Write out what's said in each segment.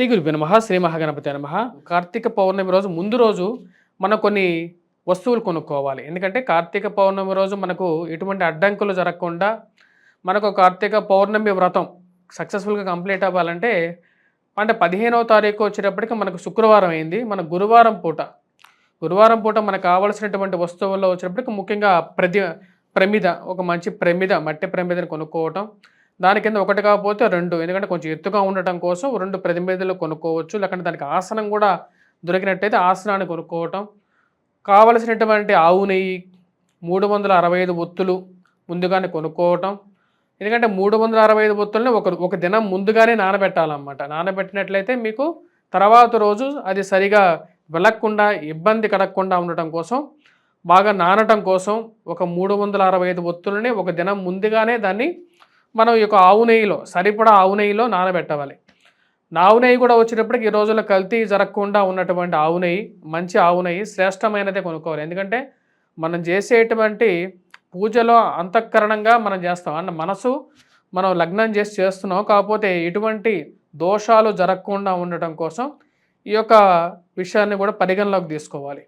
శ్రీ గురుభ్య నమ శ్రీ మహాగణపతి నమ. కార్తీక పౌర్ణమి రోజు ముందు రోజు మనం కొన్ని వస్తువులు కొనుక్కోవాలి. ఎందుకంటే కార్తీక పౌర్ణమి రోజు మనకు ఎటువంటి అడ్డంకులు జరగకుండా మనకు కార్తీక పౌర్ణమి వ్రతం సక్సెస్ఫుల్గా కంప్లీట్ అవ్వాలంటే అంటే పదిహేనవ తారీఖు వచ్చేటప్పటికి మనకు శుక్రవారం అయింది. మన గురువారం పూట గురువారం పూట మనకు కావలసినటువంటి వస్తువుల్లో వచ్చేటప్పటికి ముఖ్యంగా ప్రతి ప్రమిద ఒక మంచి ప్రమిద మట్టి ప్రమిదని కొనుక్కోవటం దాని కింద ఒకటి కాకపోతే రెండు. ఎందుకంటే కొంచెం ఎత్తుగా ఉండటం కోసం రెండు ప్రతిమేదలు కొనుక్కోవచ్చు. లేకుంటే దానికి ఆసనం కూడా దొరికినట్టయితే ఆసనాన్ని కొనుక్కోవటం. కావలసినటువంటి ఆవు నెయ్యి మూడు వందల అరవై ఐదు ఒత్తులు ముందుగానే కొనుక్కోవటం. ఎందుకంటే మూడు వందల అరవై ఐదు ఒత్తుల్ని ఒక ఒక దినం ముందుగానే నానబెట్టాలన్నమాట. నానబెట్టినట్లయితే మీకు తర్వాత రోజు అది సరిగా వెలక్కుండా ఇబ్బంది కడగకుండా ఉండటం కోసం బాగా నానటం కోసం ఒక మూడు వందల అరవై ఐదు ఒత్తులని ఒక దినం ముందుగానే దాన్ని మనం ఈ యొక్క ఆవు నెయ్యిలో సరిపడా ఆవు నెయ్యిలో నానబెట్టవాలి. ఆవు నెయ్యి కూడా వచ్చేటప్పటికి ఈ రోజుల్లో కల్తీ జరగకుండా ఉన్నటువంటి ఆవు నెయ్యి మంచి ఆవు నెయ్యి శ్రేష్టమైనదే కొనుక్కోవాలి. ఎందుకంటే మనం చేసేటువంటి పూజలో అంతఃకరణంగా మనం చేస్తాం. అన్న మనసు మనం లగ్నం చేసి చేస్తున్నాం. కాకపోతే ఎటువంటి దోషాలు జరగకుండా ఉండటం కోసం ఈ యొక్క విషయాన్ని కూడా పరిగణలోకి తీసుకోవాలి.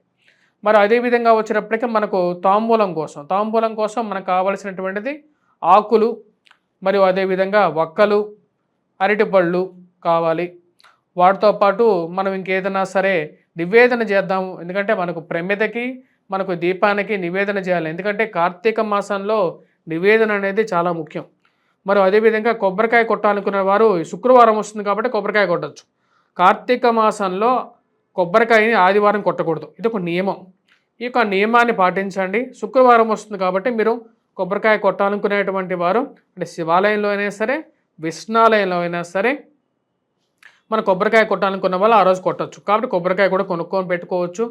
మరి అదేవిధంగా వచ్చినప్పటికీ మనకు తాంబూలం కోసం తాంబూలం కోసం మనకు కావలసినటువంటిది ఆకులు మరియు అదేవిధంగా వక్కలు అరటిపళ్ళు కావాలి. వాటితో పాటు మనం ఇంకేదైనా సరే నివేదన చేద్దాము. ఎందుకంటే మనకు ప్రమిదకి మనకు దీపానికి నివేదన చేయాలి. ఎందుకంటే కార్తీక మాసంలో నివేదన అనేది చాలా ముఖ్యం. మరి అదేవిధంగా కొబ్బరికాయ కొట్టాలనుకున్న వారు శుక్రవారం వస్తుంది కాబట్టి కొబ్బరికాయ కొట్టచ్చు. కార్తీక మాసంలో కొబ్బరికాయని ఆదివారం కొట్టకూడదు. ఇది ఒక నియమం. ఈ యొక్క నియమాన్ని పాటించండి. శుక్రవారం వస్తుంది కాబట్టి మీరు కొబ్బరికాయ కొట్టాలనుకునేటువంటి వారు అంటే శివాలయంలో అయినా సరే విష్ణాలయంలో అయినా సరే మన కొబ్బరికాయ కొట్టాలనుకున్న వాళ్ళు ఆ రోజు కొట్టచ్చు. కాబట్టి కొబ్బరికాయ కూడా కొనుక్కొని పెట్టుకోవచ్చు.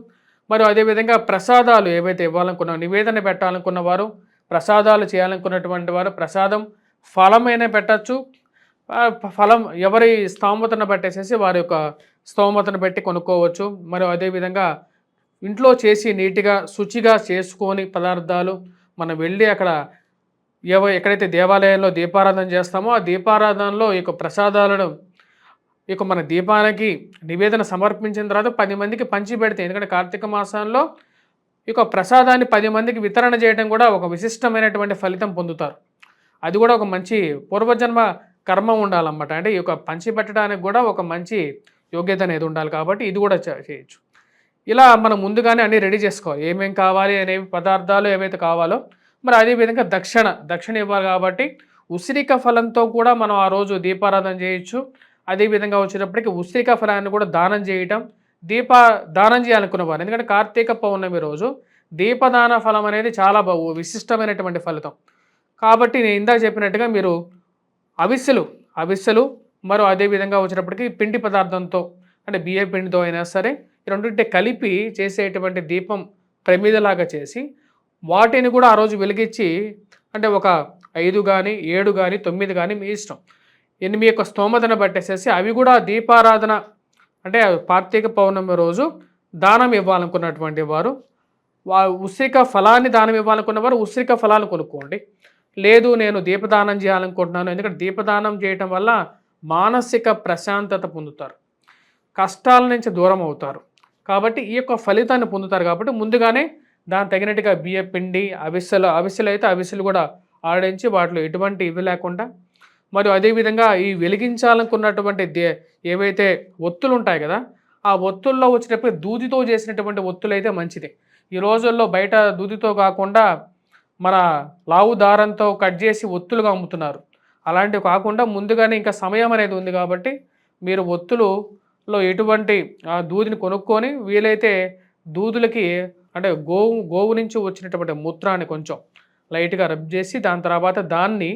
మరియు అదేవిధంగా ప్రసాదాలు ఏవైతే ఇవ్వాలనుకున్నా నివేదన పెట్టాలనుకున్న వారు ప్రసాదాలు చేయాలనుకున్నటువంటి వారు ప్రసాదం ఫలమైనా పెట్టచ్చు. ఫలం ఎవరి స్తోమతను పెట్టేసేసి వారి యొక్క స్తోమతను పెట్టి కొనుక్కోవచ్చు. మరియు అదేవిధంగా ఇంట్లో చేసి నీట్గా శుచిగా చేసుకొని పదార్థాలు మనం వెళ్ళి అక్కడ ఏవో ఎక్కడైతే దేవాలయంలో దీపారాధన చేస్తామో ఆ దీపారాధనలో ఈ యొక్క ప్రసాదాలను ఈ యొక్క మన దీపానికి నివేదన సమర్పించిన తర్వాత పది మందికి పంచి పెడితే ఎందుకంటే కార్తీక మాసంలో ఈ యొక్క ప్రసాదాన్ని పది మందికి వితరణ చేయడం కూడా ఒక విశిష్టమైనటువంటి ఫలితం పొందుతారు. అది కూడా ఒక మంచి పూర్వజన్మ కర్మ ఉండాలన్నమాట. అంటే ఈ యొక్క పంచి పెట్టడానికి కూడా ఒక మంచి యోగ్యత అనేది ఉండాలి కాబట్టి ఇది కూడా చే- చేయొచ్చు. ఇలా మనం ముందుగానే అన్ని రెడీ చేసుకోవాలి. ఏమేమి కావాలి అనేవి పదార్థాలు ఏవైతే కావాలో మరి అదేవిధంగా దక్షిణ దక్షిణ ఇవ్వాలి కాబట్టి ఉసిరిక ఫలంతో కూడా మనం ఆ రోజు దీపారాధన చేయొచ్చు. అదేవిధంగా వచ్చేటప్పటికి ఉసిరిక ఫలాన్ని కూడా దానం చేయటం దీప దానం చేయాలనుకున్నవారు. ఎందుకంటే కార్తీక పౌర్ణమి రోజు దీపదాన ఫలం అనేది చాలా బాగు విశిష్టమైనటువంటి ఫలితం. కాబట్టి నేను ఇందాక చెప్పినట్టుగా మీరు అవిస్సులు అవిస్సులు మరో అదేవిధంగా వచ్చేటప్పటికి పిండి పదార్థంతో అంటే బియ్య పిండితో అయినా సరే రెండింటి కలిపి చేసేటువంటి దీపం ప్రమిదలాగా చేసి వాటిని కూడా ఆ రోజు వెలిగించి అంటే ఒక ఐదు కానీ ఏడు కానీ తొమ్మిది కానీ మీ ఇష్టం. ఎనిమిది యొక్క స్తోమతను బట్టేసేసి అవి కూడా దీపారాధన అంటే కార్తీక పౌర్ణమి రోజు దానం ఇవ్వాలనుకున్నటువంటి వారు వా ఉసిరిక ఫలాన్ని దానం ఇవ్వాలనుకున్న వారు ఉసిరిక ఫలాలు కొనుక్కోండి. లేదు నేను దీపదానం చేయాలనుకుంటున్నాను ఎందుకంటే దీపదానం చేయటం వల్ల మానసిక ప్రశాంతత పొందుతారు. కష్టాల నుంచి దూరం అవుతారు. కాబట్టి ఈ యొక్క ఫలితాన్ని పొందుతారు కాబట్టి ముందుగానే దాని తగినట్టుగా బియ్య పిండి అవిసెలు అవిసెలు అయితే అవిసెలు కూడా ఆడించి వాటిలో ఎటువంటి ఇవి లేకుండా మరియు అదేవిధంగా ఈ వెలిగించాలనుకున్నటువంటి దే ఏవైతే ఒత్తులు ఉంటాయి కదా ఆ ఒత్తుల్లో వచ్చినప్పుడు దూదితో చేసినటువంటి ఒత్తులు అయితే మంచిది. ఈ రోజుల్లో బయట దూదితో కాకుండా మన లావు దారంతో కట్ చేసి ఒత్తులుగా అమ్ముతున్నారు. అలాంటివి కాకుండా ముందుగానే ఇంకా సమయం అనేది ఉంది కాబట్టి మీరు ఒత్తులు లో ఎటువంటి ఆ దూదిని కొనుక్కొని వీలైతే దూదులకి అంటే గోవు గోవు నుంచి వచ్చినటువంటి మూత్రాన్ని కొంచెం లైట్గా రబ్ చేసి దాని తర్వాత దాన్ని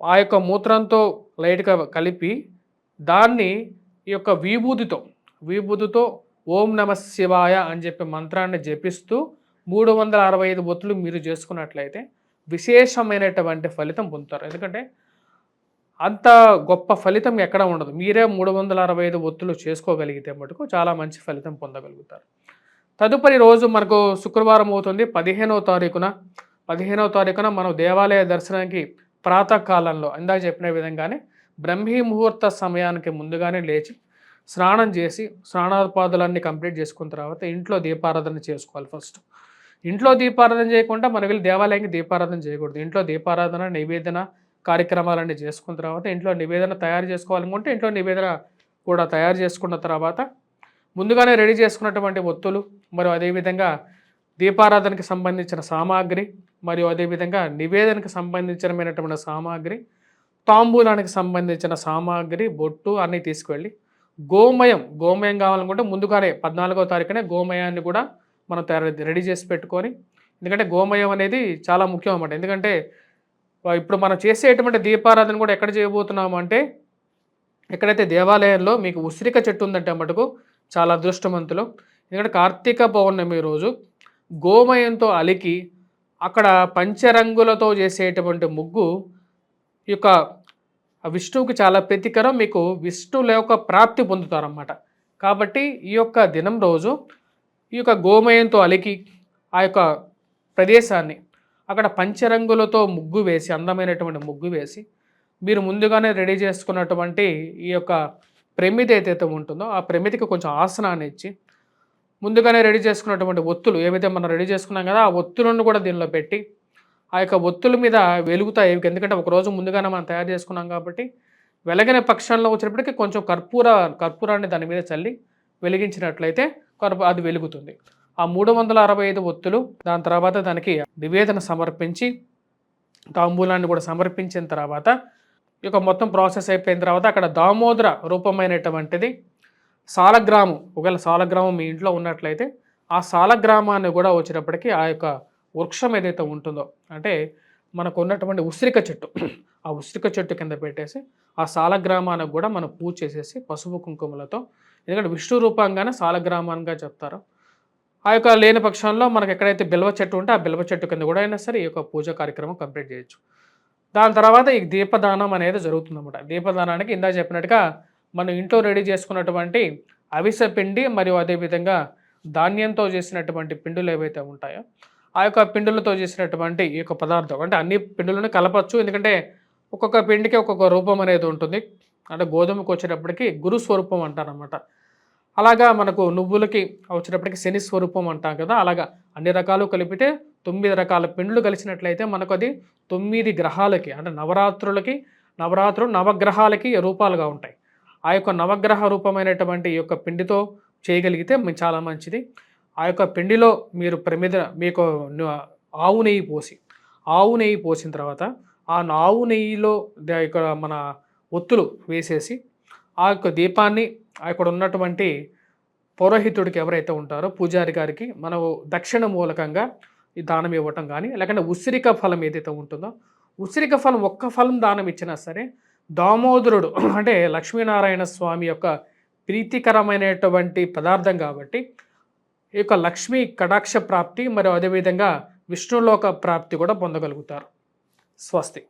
ఆ యొక్క మూత్రంతో లైట్గా కలిపి దాన్ని ఈ యొక్క విభూతితో విభూతితో ఓం నమ శివాయ అని చెప్పి మంత్రాన్ని జపిస్తూ మూడు వందల అరవై ఐదు ఒత్తులు మీరు చేసుకున్నట్లయితే విశేషమైనటువంటి ఫలితం పొందుతారు. ఎందుకంటే అంత గొప్ప ఫలితం ఎక్కడ ఉండదు. మీరే మూడు వందల అరవై ఐదు ఒత్తులు చేసుకోగలిగితే మటుకు చాలా మంచి ఫలితం పొందగలుగుతారు. తదుపరి రోజు మనకు శుక్రవారం అవుతుంది. పదిహేనవ తారీఖున పదిహేనవ తారీఖున మనం దేవాలయ దర్శనానికి ప్రాతకాలంలో ఇందాక చెప్పిన విధంగానే బ్రహ్మీ ముహూర్త సమయానికి ముందుగానే లేచి స్నానం చేసి స్నానాపాదులన్నీ కంప్లీట్ చేసుకున్న తర్వాత ఇంట్లో దీపారాధన చేసుకోవాలి ఫస్ట్. ఇంట్లో దీపారాధన చేయకుండా మనం వెళ్ళి దేవాలయానికి దీపారాధన చేయకూడదు. ఇంట్లో దీపారాధన నివేదన కార్యక్రమాలన్నీ చేసుకున్న తర్వాత ఇంట్లో నివేదన తయారు చేసుకోవాలనుకుంటే ఇంట్లో నివేదన కూడా తయారు చేసుకున్న తర్వాత ముందుగానే రెడీ చేసుకున్నటువంటి ఒత్తులు మరియు అదేవిధంగా దీపారాధనకి సంబంధించిన సామాగ్రి మరియు అదేవిధంగా నివేదనకు సంబంధించినమైనటువంటి సామాగ్రి తాంబూలానికి సంబంధించిన సామాగ్రి బొట్టు అన్నీ తీసుకువెళ్ళి గోమయం గోమయం కావాలనుకుంటే ముందుగానే పద్నాలుగో తారీఖునే గోమయాన్ని కూడా మనం తయారు రెడీ చేసి పెట్టుకొని ఎందుకంటే గోమయం అనేది చాలా ముఖ్యం అన్నమాట. ఎందుకంటే ఇప్పుడు మనం చేసేటువంటి దీపారాధన కూడా ఎక్కడ చేయబోతున్నాము అంటే ఎక్కడైతే దేవాలయంలో మీకు ఉసిరిక చెట్టు ఉందంటే మటుకు చాలా అదృష్టవంతులు. ఎందుకంటే కార్తీక పౌర్ణమి రోజు గోమయంతో అలికి అక్కడ పంచరంగులతో చేసేటువంటి ముగ్గు ఈ యొక్క విష్ణువుకి చాలా ప్రతికరం. మీకు విష్ణువుల యొక్క ప్రాప్తి పొందుతారన్నమాట. కాబట్టి ఈ యొక్క దినం రోజు ఈ యొక్క గోమయంతో అలికి ఆ యొక్క ప్రదేశాన్ని అక్కడ పంచరంగులతో ముగ్గు వేసి అందమైనటువంటి ముగ్గు వేసి మీరు ముందుగానే రెడీ చేసుకున్నటువంటి ఈ యొక్క ప్రమిది ఏదైతే ఉంటుందో ఆ ప్రమిదికి కొంచెం ఆసనాన్ని ఇచ్చి ముందుగానే రెడీ చేసుకున్నటువంటి ఒత్తులు ఏవైతే మనం రెడీ చేసుకున్నాం కదా ఆ ఒత్తులను కూడా దీనిలో పెట్టి ఆ యొక్క ఒత్తుల మీద వెలుగుతాయి. ఎందుకంటే ఒక రోజు ముందుగానే మనం తయారు చేసుకున్నాం కాబట్టి వెలగిన పక్షంలో వచ్చినప్పటికీ కొంచెం కర్పూర కర్పూరాన్ని దాని మీద చల్లి వెలిగించినట్లయితే కర్పూ అది వెలుగుతుంది. ఆ మూడు వందల అరవై ఐదు ఒత్తులు దాని తర్వాత దానికి నివేదన సమర్పించి తాంబూలాన్ని కూడా సమర్పించిన తర్వాత ఈ యొక్క మొత్తం ప్రాసెస్ అయిపోయిన తర్వాత అక్కడ దామోదర రూపమైనటువంటిది సాలగ్రామం ఒకవేళ సాలగ్రామం మీ ఇంట్లో ఉన్నట్లయితే ఆ సాలగ్రామాన్ని కూడా వచ్చినప్పటికీ ఆ యొక్క వృక్షం ఏదైతే ఉంటుందో అంటే మనకు ఉన్నటువంటి ఉసిరిక చెట్టు ఆ ఉసిరిక చెట్టు కింద పెట్టేసి ఆ సాలగ్రామానికి కూడా మనం పూజ చేసేసి పసుపు కుంకుమలతో ఎందుకంటే విష్ణు రూపంగానే సాలగ్రామానిగా చెప్తారు. ఆ యొక్క లేని పక్షంలో మనకు ఎక్కడైతే బిల్వ చెట్టు ఉంటే ఆ బిల్వ చెట్టు కింద కూడా అయినా సరే ఈ యొక్క పూజ కార్యక్రమం కంప్లీట్ చేయొచ్చు. దాని తర్వాత ఈ దీపదానం అనేది జరుగుతుందన్నమాట. దీపదానానికి ఇందా చెప్పినట్టుగా మనం ఇంట్లో రెడీ చేసుకున్నటువంటి అవిసె పిండి మరియు అదేవిధంగా ధాన్యంతో చేసినటువంటి పిండులు ఏవైతే ఉంటాయో ఆ యొక్క పిండులతో చేసినటువంటి ఈ యొక్క పదార్థం అంటే అన్ని పిండులను కలపచ్చు. ఎందుకంటే ఒక్కొక్క పిండికి ఒక్కొక్క రూపం అనేది ఉంటుంది. అంటే గోధుమకు వచ్చేటప్పటికి గురు స్వరూపం అంటారనమాట అలాగా మనకు నువ్వులకి వచ్చేటప్పటికి శని స్వరూపం అంటాం కదా అలాగా అన్ని రకాలు కలిపితే తొమ్మిది రకాల పిండ్లు కలిసినట్లయితే మనకు అది తొమ్మిది గ్రహాలకి అంటే నవరాత్రులకి నవరాత్రులు నవగ్రహాలకి రూపాలుగా ఉంటాయి. ఆ యొక్క నవగ్రహ రూపమైనటువంటి ఈ యొక్క పిండితో చేయగలిగితే చాలా మంచిది. ఆ యొక్క పిండిలో మీరు ప్రమిద మీకు ఆవు నెయ్యి పోసి ఆవు నెయ్యి పోసిన తర్వాత ఆ ఆవు నెయ్యిలో ద- ఇక్కడ మన ఒత్తులు వేసేసి ఆ యొక్క దీపాన్ని అక్కడ ఉన్నటువంటి పౌరోహితుడికి ఎవరైతే ఉంటారో పూజారి గారికి మనం దక్షిణ మూలకంగా ఈ దానం ఇవ్వటం కానీ లేకుంటే ఉసిరిక ఫలం ఏదైతే ఉంటుందో ఉసిరిక ఫలం ఒక్క ఫలం దానం ఇచ్చినా సరే దామోదరుడు అంటే లక్ష్మీనారాయణ స్వామి యొక్క ప్రీతికరమైనటువంటి పదార్థం కాబట్టి ఈ యొక్క లక్ష్మీ కటాక్ష ప్రాప్తి మరియు అదేవిధంగా విష్ణులోక ప్రాప్తి కూడా పొందగలుగుతారు. స్వస్తి.